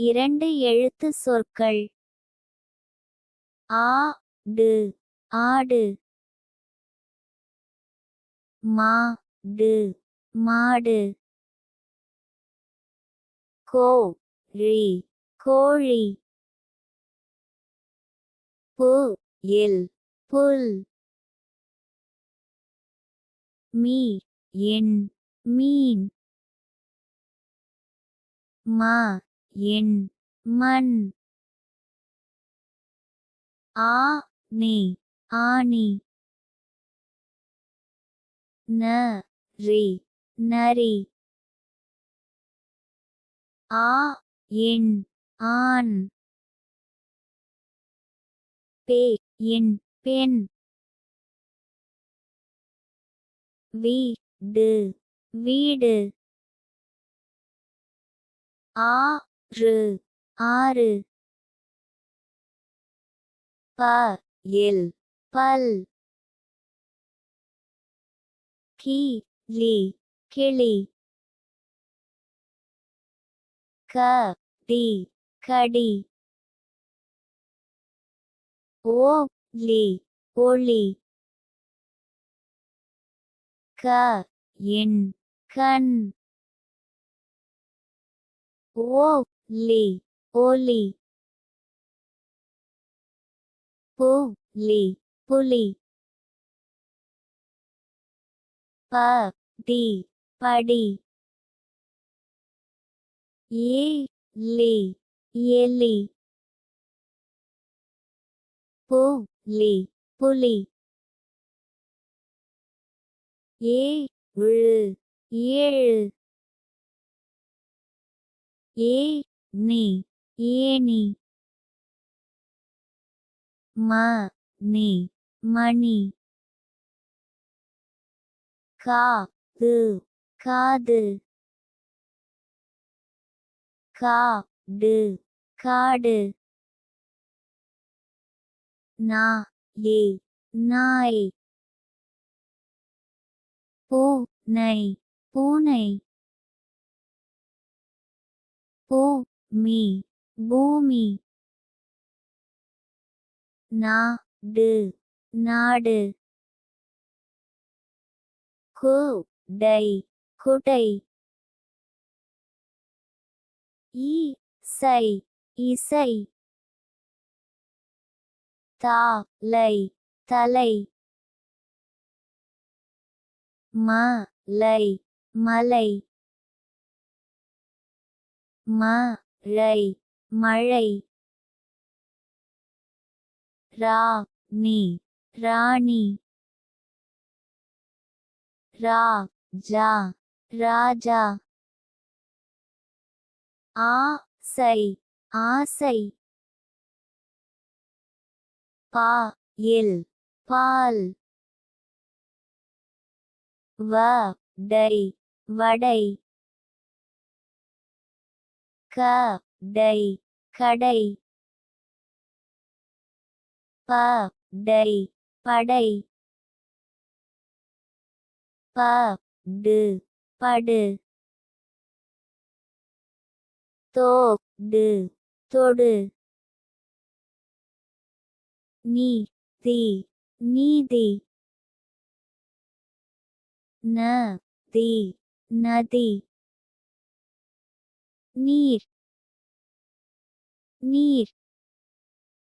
இரண்டு எழுத்து சொற்கள். ஆ டு ஆடு. மா டு மாடு. கோ ரி கோழி. பு இல் புல். மீ என் மீன். மா என் மண். ஆ நே ஆணி ந. ரி நரி ஆ என் ஆண். பே என் பெண். வீடு வீடு. ஆ ஒன்று ஆறு. ப எல் பல். கிளி கிளி. க டி கடி. ஓலி ஒளி. க என் கண். li, oli, lì. Pô, lì, pô. Pa, đi, pa. Ye, li, ye lì. Pô, lì. Ye, ul, ye, ul, Ye, நீ ஏழு ம நீ மணி. மணி காது. காது காடு. நா ஏ நாய். பூனை. போ பூமி பூமி. நாடு நாடு. குடை குடை. இசை இசை. தாலை தலை. மலை ரை மழை மழை. ராணி ராணி. ராஜா ராஜா. ஆசை ஆசை. பாயில் பால். வடை. வடை கடை. ப டை படை. ப டு படு. தோ டு தொடு. நீ தி நீதி. ந தி நதி. நீர் நீர்